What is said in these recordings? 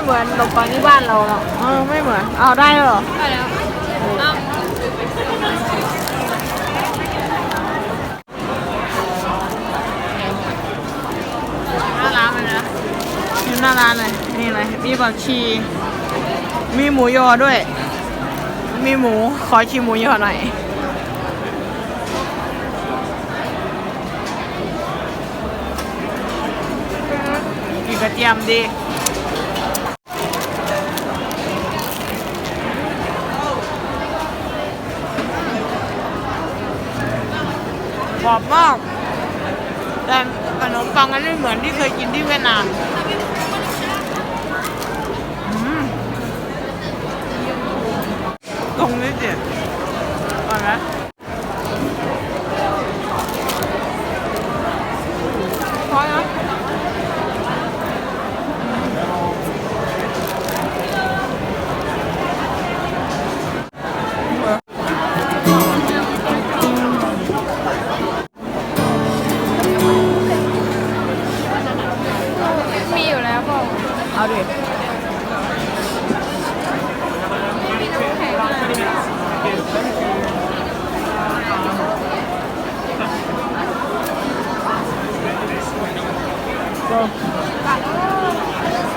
มปังที่บ้านเราเนาะเออไม่เหมือนเอาได้เหรอได้แล้วอ้าวหน้าร้านเลยนะอยู่หน้าร้านเลยนี่เลยมีผักชี มีหมูยอด้วย มีหมูขอชิมหมูยอหน่อยมีกระเทียมดี กรอบมากแต่ขนมปังอันนี้เหมือนที่เคยกินที่เวียดนาม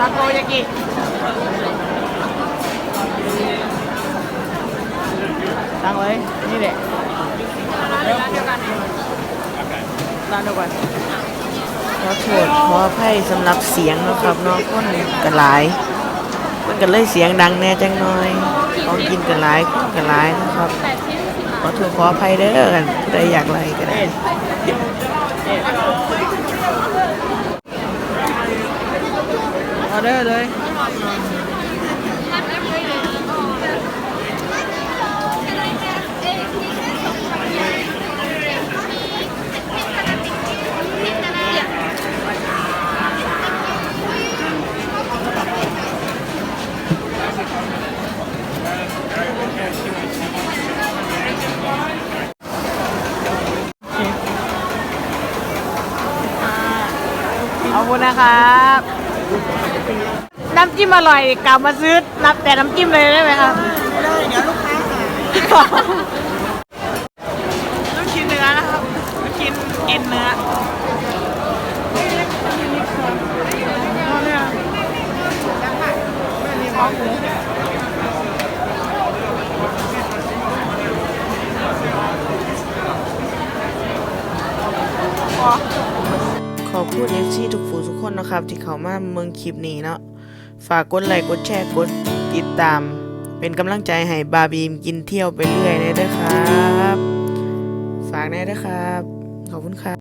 าโกยากิตั้งเลยนี่แหละร้านเดียวกันร้านเดียวกันขอโทษขออภัยสำหรับเสียงนะครับเนาะคนกันหลาย มันก็เลยเสียงดังแน่จังหน่อยของกินกันหลายคนกันหลายนะครับขอโทษขออภัยเด้อกันผู้อยากอะไรก็ได้ ออเดอร์เลย ขอบคุณนะครับ น้ำจิ้มอร่อยกลับมาซื้อนับแต่น้ำจิ้มเลยได้ไหมครับได้เดี๋ยวลูกค้าหาลูกชิ้นเนื้อนะครับลูกชิ้นเอ็นเนื้อเอาเนี่ยไม่มีขอ งหมูอ๋อขอบคุณเอฟซีทุกฝูทุกคนนะครับ ที่เข้ามาเมืองคลิปนี้เนาะฝากกดไลค์กดแชร์กดติดตาม เป็นกำลังใจให้บาบีมกินเที่ยวไปเรื่อยเลยนะครับ ฝากแน่ด้วยครับ ขอบคุณครับ